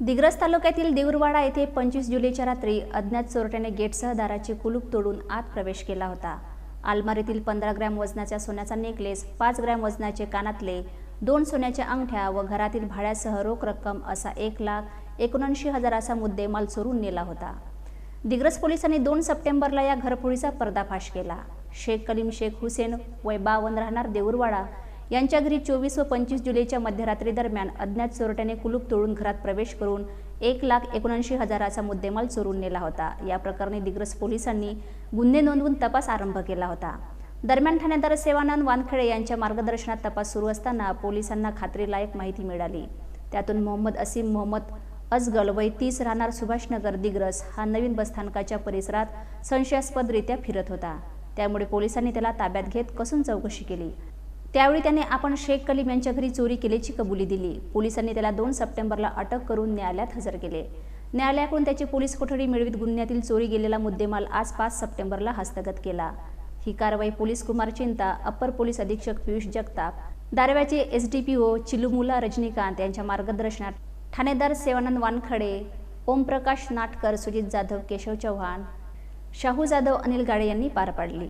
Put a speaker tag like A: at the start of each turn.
A: दिग्रस तालुक्यातील देऊरवाडा येथे पंचवीस जुलैच्या रात्री अज्ञात चोरट्याने गेटसह दाराचे कुलूप तोडून आत प्रवेश केला होता. आलमारीतील पंधरा ग्रॅम वजनाच्या सोन्याचा नेकलेस पाच ग्रॅम वजनाचे कानातले दोन सोन्याच्या अंगठ्या व घरातील भाड्यासह रोख रक्कम असा एक लाख एकोणऐंशी हजाराचा मुद्देमाल चोरून नेला होता. दिग्रस पोलिसांनी दोन सप्टेंबरला या घरपोळीचा पर्दाफाश केला. शेख कलीम शेख हुसेन वय बावन राहणार देऊरवाडा यांच्या घरी चोवीस व पंचवीस जुलैच्या मध्यरात्री दरम्यान अज्ञात चोरट्याने कुलूप तोडून घरात प्रवेश करून एक लाख एकोणऐंशी हजाराचा मुद्देमाल चोरून नेला होता. या प्रकरणी दिग्रस पोलिसांनी गुन्हे नोंदवून तपास आरंभ केला होता. दरम्यान ठाणेदार सेवानंद वानखेडे यांच्या मार्गदर्शनात तपास सुरू असताना पोलिसांना खात्रीलायक माहिती मिळाली. त्यातून मोहम्मद असीम मोहम्मद अजगल वय तीस राहणार सुभाषनगर दिग्रस हा नवीन बसस्थानकाच्या परिसरात संशयास्पदरित्या फिरत होता. त्यामुळे पोलिसांनी त्याला ताब्यात घेत कसून चौकशी केली. त्यावेळी त्याने आपण शेख कलीम यांच्या घरी चोरी केल्याची कबुली दिली. पोलिसांनी त्याला दोन सप्टेंबरला अटक करून न्यायालयात हजर केले. न्यायालयाकडून त्याची पोलीस कोठडी मिळवीत गुन्ह्यातील चोरी गेलेला मुद्देमाल आज पाच सप्टेंबरला हस्तगत केला. ही कारवाई पोलीस कुमार चिंता अप्पर पोलीस अधीक्षक Piyush Jagtap दारव्याचे S D P O Chilumula Rajinikanth यांच्या मार्गदर्शनात ठाणेदार सेवानंद वानखडे ओमप्रकाश नाटकर सुजित जाधव केशव चव्हाण शाहू जाधव अनिल गाडे यांनी पार पाडली.